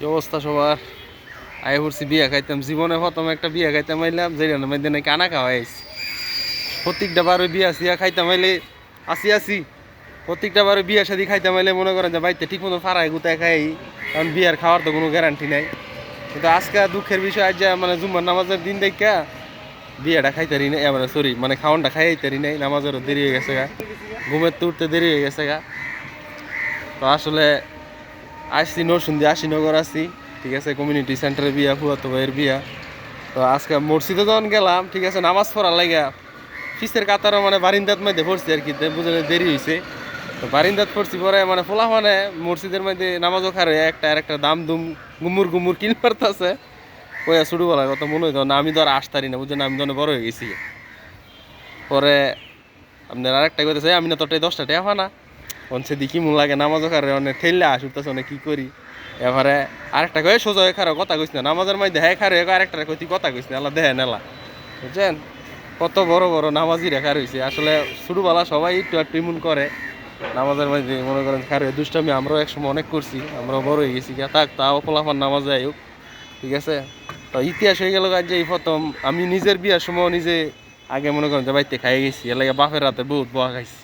কি অবস্থা সবার? আয় পড়ছি বিয়া খাইতাম। জীবনে প্রথম একটা বিয়া খাইতাম, আইলাম যেটা মধ্যে নাকি কানা খাওয়া আইস প্রত্যেকটা বার বিয়া সিয়া খাইতাম, আইলে আসি আসি। প্রত্যেকটা বার বিয়া শাদি খাইতাম, আইলে মনে করেন যে বাড়িতে ঠিক মতো ফারাই গুতায় খাই কারণ বিয়ার খাওয়ার তো কোনো গ্যারান্টি নাই। কিন্তু আজকে দুঃখের বিষয়, আজ যে মানে জুম্মার নামাজের দিন দেখা বিয়েটা খাইতারি নাই মানে সরি মানে খাওয়ানটা খাইতারি নাই, নামাজেরও দেরি হয়ে গেছে গা। ঘুমের তো উঠতে দেরি হয়ে গেছে গা। তো আসলে আসছি নরসুন্দি আশিনগর আসছি, ঠিক আছে কমিউনিটি সেন্টারে বিয়া, ফুয়াতো ভাইয়ের বিয়া। তো আজকে মসজিদে যখন গেলাম, ঠিক আছে, নামাজ পড়ার লাগা ফিসের কাতারও মানে বারিন্দাত মধ্যে পড়ছি আর কি বুঝলে দেরি হয়েছে তো বারিন্দাত পড়ছি পরে মানে ফোলা মানে মসজিদের মধ্যে নামাজও খারে, একটা আর একটা দাম দুম গুমুর গুমুর কিল পারতাছে কইয়া শুরু বলার কথা, মনে হইতো না, আমি তো আর আসতারি না বুঝলেন আমি তো বড় হয়ে গেছি। পরে আপনার আরেকটা কথা আমি না তোটাই দশটা টেফা না অনসে দেখি মন লাগে নামাজও খারে অনেক ঠেললে আসুতেছে অনেক কি করি? এবারে আরেকটা কয়ে সোজা হয়ে খারো কথা কইস না, নামাজের মাই হ্যাঁ খারে আরেকটা কই কথা কইস না, আল্লাহ দেহে নেলা। বুঝছেন? কত বড় বড় নামাজি রেখা রয়েছে আসলে ছোটবেলা সবাই একটু একটু ইমন করে, নামাজের মধ্যে মনে করেন খারে দুষ্টামি আমরাও একসময় অনেক করছি, আমরাও বড় হয়ে গেছি। থাক, তাও ফলাফল নামাজ হোক ঠিক আছে? তো ইতিহাস হয়ে গেল যে এই প্রথম, আমি নিজের বিয়ার সময় নিজে আগে মনে করেন যে বাড়িতে খাই গেছি, এর লাগে বাপের রাতে বহুত বয়া খাইছি।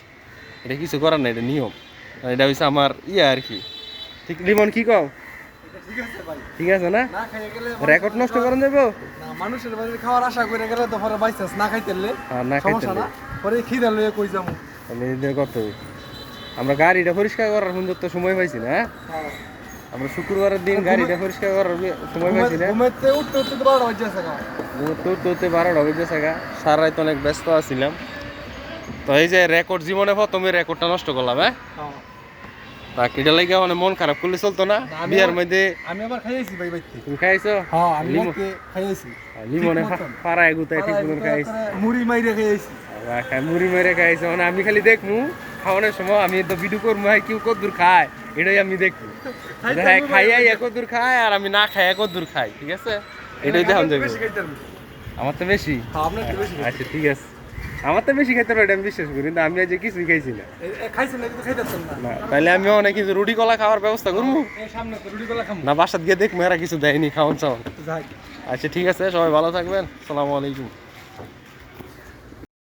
এটা কিছু করার না এটা নিয়ম। এটা হচ্ছে আমার ইয়ে আর কি। ঠিক লিমন কি কও? ঠিক আছে ঠিক আছে না না রেকর্ড নষ্ট করেন দেবো? না মানুষের বাড়ির খাওয়ার আশা করে গেলে তো পরে বাইচান্স না খাইতে পারলে আর না খাইতে না। পরে খিদে লয়ে কই যাব? তাহলে এদের কত আমরা গাড়িটা পরিষ্কার করার সুন্দর তো সময় পাইছি না হ্যাঁ। আমরা শুক্রবারের দিন গাড়িটা পরিষ্কার করার সময় পাইছি না। ঘুমেতে উঠতে উঠতে তো বারোটা বাজে আছে গা। তোর তোতে বারোটা বেজে থাকা সারা রাত অনেক ব্যস্ত আছিলাম। তো এই যে রেকর্ড জীবনে প্রথমে রেকর্ডটা নষ্ট করলাম হ্যাঁ? হ্যাঁ। লাগে মানে মন খারাপ করলে চলতো না? আমি বিয়ার আবার- মধ্যে আমি আবার খাইয়েছি ভাই বাইতে তুমি খাইছো হ্যাঁ আমি লিমন- লিমনে পাড়ায় গুতায় ঠিক মতন খাইছি মুড়ি মাইরে খাইয়েছি। খাই মুড়ি মেরে খাইছে মানে আমি খালি দেখমু খাওয়ানোর সময় আমি তো ভিডিও করব হ্যাঁ কেউ কত দূর খায় এটাই আমি দেখব হ্যাঁ খাইয়াই। এক দূর খায় আর আমি না খাই এক দূর খাই ঠিক আছে? এটাই দেখান যাবে। আমার তো বেশি? হ্যাঁ, আচ্ছা ঠিক আছে। আমার তো বেশি খাইতে পারি আমি বিশ্বাস করি কিন্তু আমি আজ কিছুই খাইছি না। না তাহলে আমি অনেক কিছু রুটি কলা খাওয়ার ব্যবস্থা করব। না বাসাত গিয়ে দেখব এরা কিছু দেয়নি খাওয়ান চাওয়ান। আচ্ছা ঠিক আছে সবাই ভালো থাকবেন। সালামু আলাইকুম।